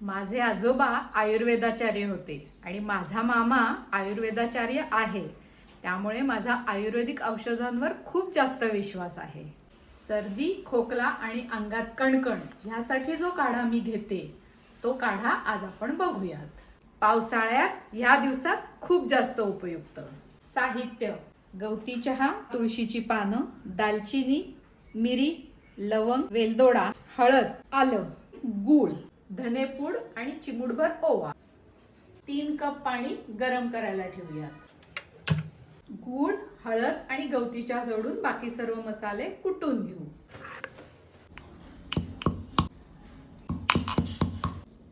माझे आजोबा आयुर्वेदाचार्य होते आणि माझा मामा आयुर्वेदाचार्य आहे. त्यामुळे माझा आयुर्वेदिक औषधांवर खूप जास्त विश्वास आहे. सर्दी खोकला आणि अंगात कणकण ह्यासाठी जो काढा मी घेते तो काढा आज आपण बघूयात. पावसाळ्यात ह्या दिवसात खूप जास्त उपयुक्त. साहित्य गवती चहा तुळशीची पानं दालचिनी मिरी लवंग वेलदोडा हळद आलं गूळ. धनेपूड आणि चिमूटभर ओवा. तीन कप पाणी गरम करायला ठेवूयात. गूळ हळद आणि गवती चहा जोडून बाकी सर्व मसाले कुटून घेऊ.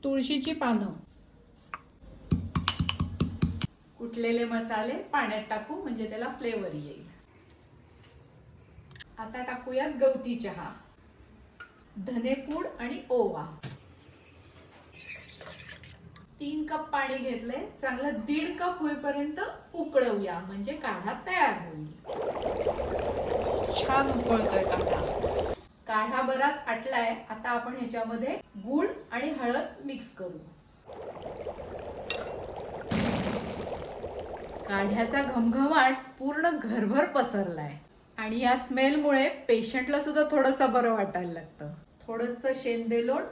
तुळशीची पानं. कुटलेले मसाले पाण्यात टाकू म्हणजे त्याला फ्लेवर येईल. आता टाकूयात गवती चहा. धनेपूड आणि ओवा. तीन कप पाणी घेतलंय चांगलं दीड कप होईपर्यंत उकळवूया म्हणजे काढा तयार होईल. छान उकळतोय काढा काढा बराच आटलाय आता आपण ह्याच्यामध्ये गुळ आणि हळद मिक्स करू. काढ्याचा घमघमाट पूर्ण घरभर पसरलाय. आणि या स्मेलमुळे पेशंटला सुद्धा थोडंसं बरं वाटायला लागतं. थोडस शेंदेलोड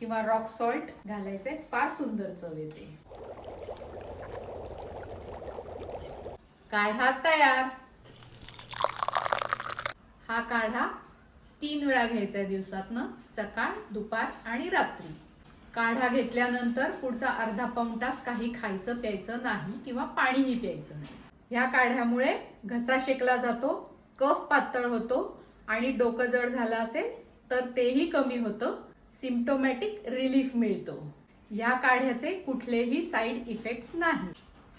किंवा रॉक सॉल्ट घालायचंय फार सुंदर चव येते. काढा तयार. हा काढा तीन वेळा घ्यायचा दिवसातनं सकाळ दुपार आणि रात्री. काढा घेतल्यानंतर पुढचा अर्धा पाऊण तास काही खायचं प्यायचं नाही किंवा पाणीही प्यायचं नाही. ह्या काढ्यामुळे घसा शेकला जातो कफ पातळ होतो आणि डोकं जड झालं असेल तर तेही कमी होतं. सिम्टोमॅटिक रिलीफ मिळतो. या काढ्याचे कुठलेही साईड इफेक्ट्स नाही.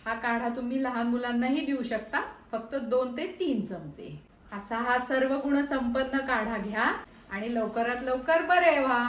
हा काढा तुम्ही लहान मुलांनाही देऊ शकता फक्त दोन ते तीन चमचे. असा हा सर्व गुण संपन्न काढा घ्या आणि लवकरात लवकर बरे व्हा.